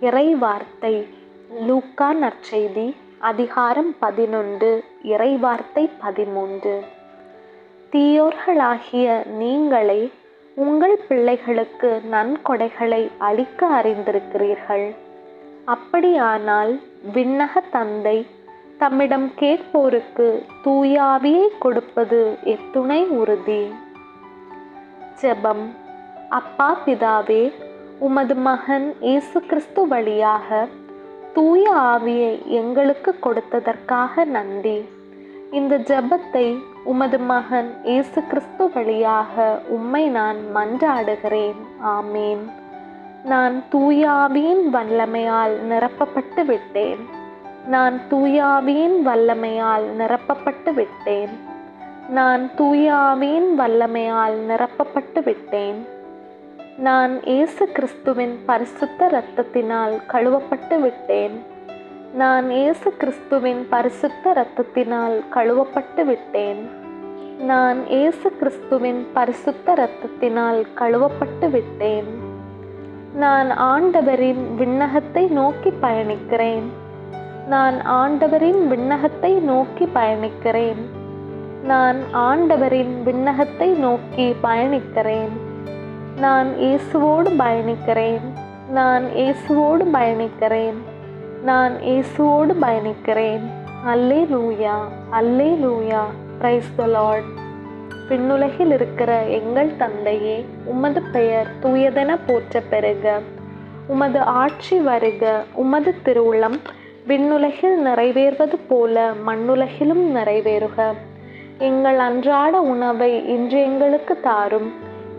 இறை வார்த்தை லூக்கா நற்செய்தி அதிகாரம் பதினொன்று இறை வார்த்தை பதிமூன்று. தீயோர்களாகிய நீங்களே உங்கள் பிள்ளைகளுக்கு நன்கொடைகளை அளிக்க அறிந்திருக்கிறீர்கள். அப்படியானால் விண்ணக தந்தை தம்மிடம் கேட்போருக்கு தூயாவியை கொடுப்பது எத்துணை உறுதி. ஜெபம். அப்பா பிதாவே உமது மகன் இயேசு கிறிஸ்து வழியாக தூய ஆவியை எங்களுக்கு கொடுத்ததற்காக நன்றி. இந்த ஜெபத்தை உமது மகன் இயேசு கிறிஸ்து வழியாக உம்மை நான் மன்றாடுகிறேன். ஆமேன். நான் தூயாவியின் வல்லமையால் நிரப்பப்பட்டு விட்டேன். நான் தூயாவியின் வல்லமையால் நிரப்பப்பட்டு விட்டேன். நான் தூயாவியின் வல்லமையால் நிரப்பப்பட்டு விட்டேன். நான் இயேசு கிறிஸ்துவின் பரிசுத்த இரத்தத்தினால் கழுவப்பட்டு விட்டேன். நான் இயேசு கிறிஸ்துவின் பரிசுத்த இரத்தத்தினால் கழுவப்பட்டு விட்டேன். நான் இயேசு கிறிஸ்துவின் பரிசுத்த இரத்தத்தினால் கழுவப்பட்டு விட்டேன். நான் ஆண்டவரின் விண்ணகத்தை நோக்கி பயணிக்கிறேன். நான் ஆண்டவரின் விண்ணகத்தை நோக்கி பயணிக்கிறேன். நான் ஆண்டவரின் விண்ணகத்தை நோக்கி பயணிக்கிறேன். நான் இயேசுவோடு பயணிக்கிறேன். நான் இயேசுவோடு பயணிக்கிறேன். நான் இயேசுவோடு பயணிக்கிறேன். அல்லே லூயா அல்லே லூயா பிரைஸ் த லார்ட் விண்ணுலகில் இருக்கிற எங்கள் தந்தையே உமது பெயர் தூயதென போற்ற பெறுக. உமது ஆட்சி வருக உமது திருவுளம் விண்ணுலகில் நிறைவேறுவது போல மண்ணுலகிலும் நிறைவேறுக. எங்கள் அன்றாட உணவை இன்று எங்களுக்கு தாரும்.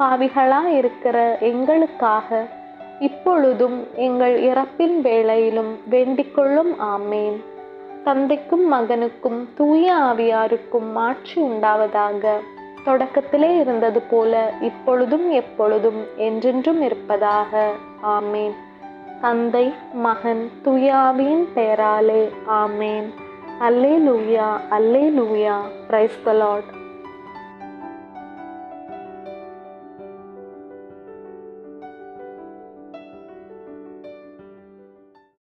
பாவிகளா இருக்கிற எங்களுக்காக இப்பொழுதும் எங்கள் இறப்பின் வேளையிலும் வேண்டிக்கொள்ளும் ஆமேன். தந்தைக்கும் மகனுக்கும் தூய ஆவியாருக்கும் மாற்றி உண்டாவதாக. தொடக்கத்திலே இருந்தது போல இப்பொழுதும் எப்பொழுதும் என்றென்றும் இருப்பதாக ஆமேன். தந்தை மகன் தூயாவியின் பெயராலே ஆமேன். அல்லே லூயா அல்லே லூயா பிரைஸ் த லார்ட்